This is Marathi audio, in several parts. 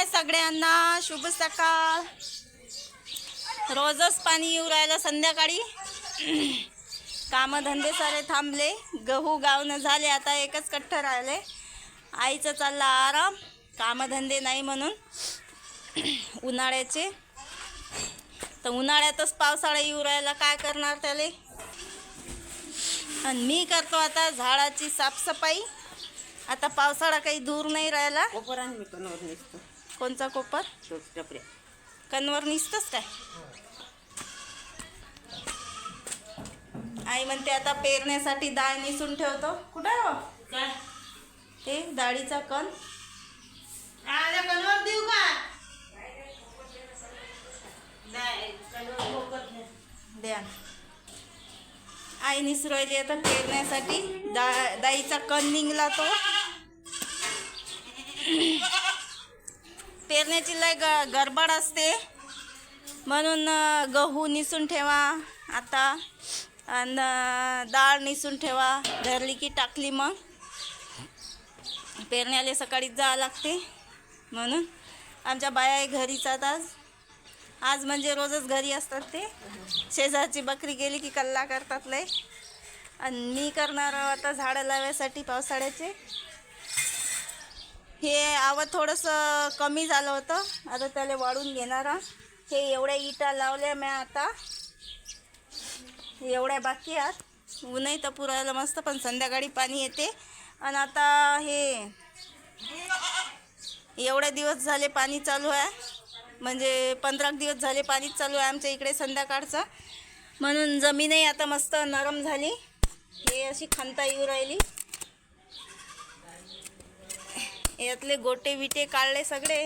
हाय सगळ्यांना. शुभ सकाळ. रोजच पाणी येऊ राहिलं संध्याकाळी. कामधंदे सारे थांबले. गहू गावनं झाले आता एकच कट्ट राहिले. आईचं चालला आराम. कामधंदे नाही म्हणून उन्हाळ्याचे. तर उन्हाळ्यातच पावसाळा येऊ राहिला काय करणार त्याले? आणि मी करतो आता झाडाची साफसफाई. आता पावसाळा काही दूर नाही राहिला. कोणचा कोपर टपऱ्या कनवर निसतच काय? आई म्हणते आता पेरण्यासाठी डाळ निसून ठेवतो. कुठं आहे हो? काय? ते डाळीचा कण. कनवर देऊ का? द्या. आई निसरवली आता पेरण्यासाठी. दा दाईचा कण निघला तो. पेरण्याची लय ग गडबड असते. म्हणून गहू निसून ठेवा आता. आणि डाळ निसून ठेवा. धरली की टाकली मग. पेरण्याला सकाळीच जावं लागते. म्हणून आमच्या बाया घरीच आज. आज म्हणजे रोजच घरी असतात ते. शेजारची बकरी गेली की कल्ला करतात लय. आणि मी करणार आता झाडं लावायसाठी पावसाळ्याचे. हे आवं थोडंसं कमी झालं होतं. आता त्याला वाढून घेणार हे एवढ्या इटा लावल्या मी आता. एवढ्या बाकी आहेत. ऊनही तर पुरायला मस्त पण संध्याकाळी पाणी येते. आणि आता हे एवढे दिवस झाले पाणी चालू आहे. म्हणजे पंधरा दिवस झाले पाणीच चालू आहे आमच्या इकडे संध्याकाळचं. म्हणून जमीनही आता मस्त नरम झाली. हे अशी खंता येऊ राहिली यातले गोटे विटे काढले सगळे.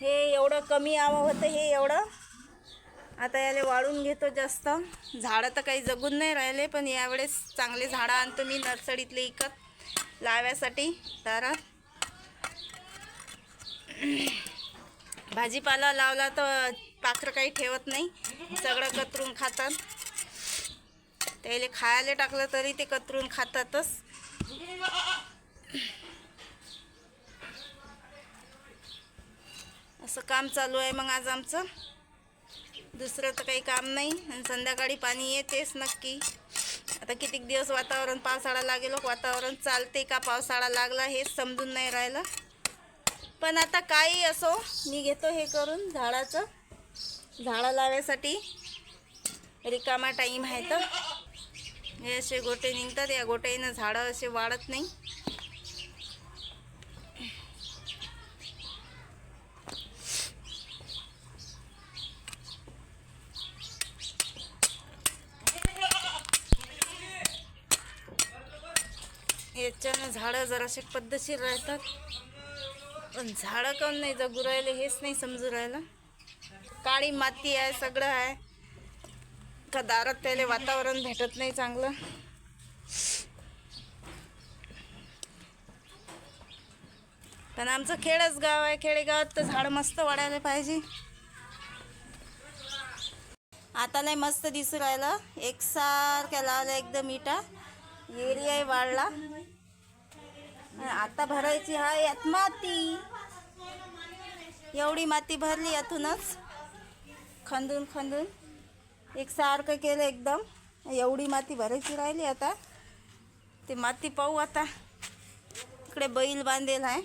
हे एवढं कमी आवं होतं हे एवढं. आता याला वाळून घेतो जास्त. झाडं तर काही जगून नाही राहिले पण यावेळेस चांगले झाडं आणतो मी नर्सरीतले इकत लावायसाठी. तर भाजीपाला लावला तर पाखरं काही ठेवत नाही सगळं कतरून खातात. त्याला खायला टाकलं तरी ते कतरून खातातच. असं काम चालू आहे मग आज आमचं. दुसरं तर काही काम नाही आणि संध्याकाळी पाणी येतेच नक्की. आता कितीक दिवस वातावरण पावसाळा लागेल वातावरण चालते का पावसाळा लागला हेच समजून नाही राहिलं. पण आता काही असो मी घेतो हे करून झाडाचं. झाडं लावायसाठी रिकामा टाईम आहे तर. हे असे गोटे निघतात या गोट्यानं झाडं असे वाढत नाही. याच्यानं झाडं जरासे पद्धतशीर राहतात. पण झाडं काऊन नाही जगू राहिले हेच नाही समजू राहिलं. काळी माती आहे सगळं आहे. का दारात त्याला वातावरण भेटत नाही चांगलं. पण आमचं खेडच गाव आहे खेडेगावात तर झाड मस्त वाढायला पाहिजे. आता नाही मस्त दिसू राहिलं. एकसारख्या लावल्या एकदम इटा. एरियाही वाढला. आता भरायची हा यात माती. एवढी माती भरली यातूनच. खंदून खंदून. एकसारखं केलं एकदम. एवढी माती भरायची राहिली आता. ते माती पाहू आता. इकडे बैल बांधेल आहे.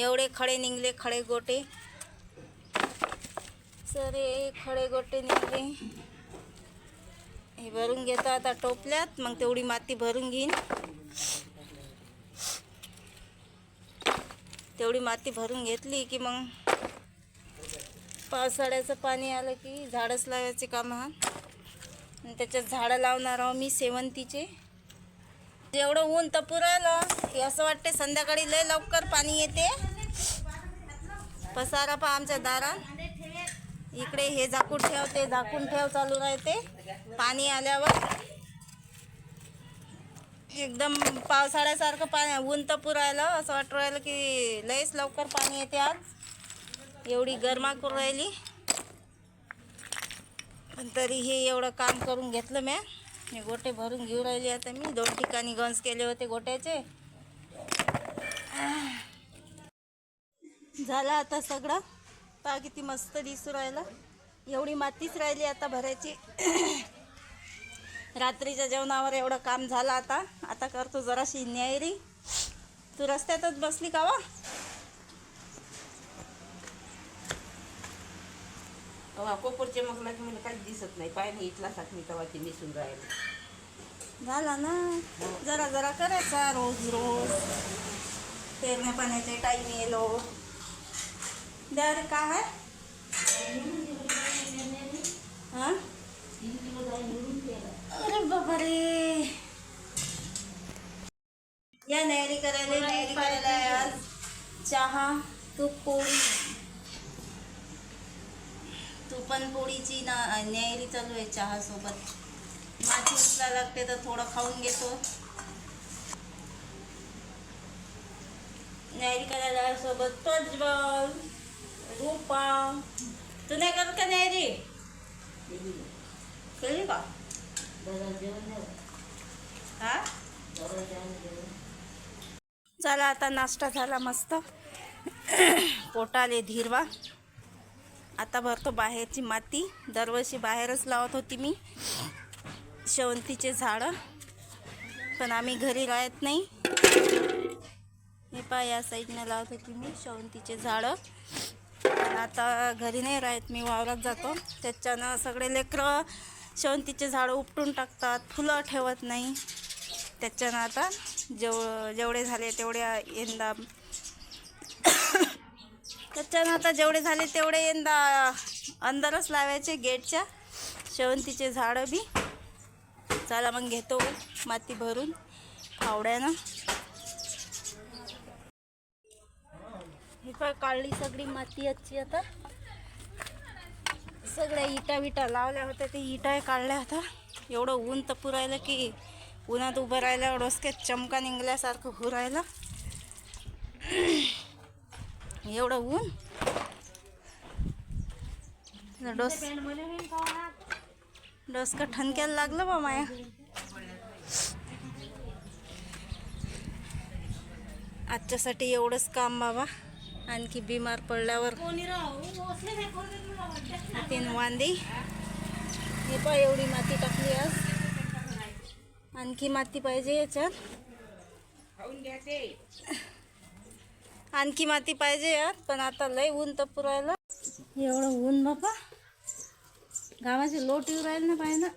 एवढे खडे निघले खडे गोटे. सरे खडे गोटे निघले. हे भरून घेतो आता टोपल्यात. मग तेवढी माती भरून घेईन. तेवढी माती भरून घेतली की मग पावसाळ्याचं पाणी आलं की झाडच लावायचे काम हा. आणि त्याच्यात झाडं लावणार आहो मी सेवंतीचे. जेवढं ऊन तपू राहिलं की असं वाटते संध्याकाळी लय लवकर पाणी येते. पसारा पा आमच्या दारात. इकडे हे झाकून ठेवते झाकून ठेव चालू राहते पाणी आल्यावर. एकदम पावसाळ्यासारखं पाणी ऊन तपू राहिलं असं वाटू राहिलं की लयच लवकर पाणी येते आज. एवढी गरमा करून राहिली. पण तरी हे एवढं काम करून घेतलं म्या. मी गोटे भरून घेऊन राहिले आता मी. दोन ठिकाणी गंज केले होते गोट्याचे. झालं आता सगळं. पहा किती मस्त दिसू राहिलं. एवढी मातीच राहिली आता भरायची. रात्रीच्या जेवणावर एवढं काम झालं आता. आता करतो जराशी न्यायरी. तू रस्त्यातच बसली का वा? तेव्हा कोपरचे मगला की मला काहीच दिसत नाही. पाय नाही इथला साखमी तेव्हा ते निसून राहिले. झाला ना? जरा जरा करायचा रोज रोज. पेरण्या पाण्याचे टाईम येलो दर काय आहे? हा? अरे बाबा रे या नैरी करायला नैरी करायला आज चहा तूप पोळी. पण पोळीची ना न्यायरी चालू आहे चहासोबत. माती उचला लागते तर थोडं खाऊन घेतो. न्यायरी करायला सोबत प्रज्वल रूपा. तू नाही करत का न्यायरी? केली का? हा? चला आता नाश्ता झाला मस्त. पोटाले धीरवा. आता भरतो बाहेरची माती. दरवर्षी बाहेरच लावत होती मी. शेवंतीचे झाडं. पण आम्ही घरी राहत नाही. हे पा या साईडनं लावत होती मी शेवंतीचे झाडं. पण आता घरी नाही राहत मी वावरात जातो. त्याच्यानं सगळे लेकरं शेवंतीचे झाडं उपटून टाकतात फुलं ठेवत नाही. त्याच्यानं आता जेव जेवढे झाले तेवढ्या यंदा त्याच्यानं आता जेवढे झाले तेवढे यंदा अंदरच लावायचे गेटच्या. शेवंतीचे झाडं बी. चला मग घेतो माती भरून फावड्यानं. ही पण काढली सगळी माती आजची आता? सगळ्या इटा विटा लावल्या होत्या ते इटा काढल्या होत्या. एवढं ऊन तर राहिलं की उन्हात उभं राहिलं डोसक्यात चमका निघल्यासारखं होऊ राहिलं. एवढं ऊन. डोस डोसकं ठणक्याला लागलं बा माया. आजच्यासाठी एवढंच काम बाबा. आणखी बिमार पडल्यावर तीन वांदी. हे पा एवढी माती टाकली आज. आणखी माती पाहिजे याच्यात. आणखी माती पाहिजे यात पण आता लय ऊन तपू राहिलं एवढं ऊन बाबा गावाचे लोट येऊ राहिले ना पाहिजे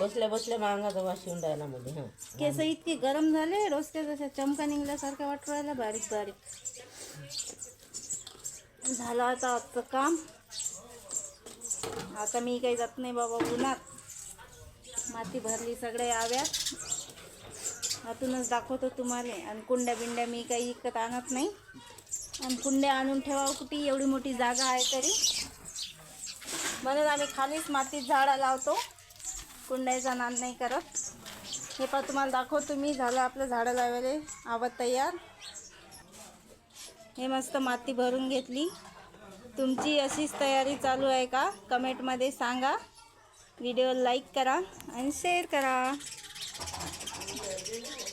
बसल्या बसल्या मांगाचा वास येऊन राहिला मध्ये हा. केस इतके गरम झाले रोजच्या जशा चमका निघल्यासारखं वाटू राहिला बारीक बारीक. झालं आता आजचं काम. आता मी काही जात नाही बाबा उन्हात. माती भरली सगळ्या याव्यात हातूनच दाखवतो तुम्हाला. आणि कुंड्या बिंड्या मी काही विकत आणत नाही. आणि कुंड्या आणून ठेवावं कुठे? एवढी मोठी जागा आहे तरी. म्हणून आम्ही खालीच मातीत झाडं लावतो. कुंड्याचा नाद नाही करत. हे पण तुम्हाला दाखवतो मी. झालं आपलं झाडं लावायला आवत तयार. हे मस्त माती भरून घेतली. तुमची अशीच तयारी चालू आहे का? कमेंटमध्ये सांगा. व्हिडिओ लाईक करा आणि शेअर करा. Yeah.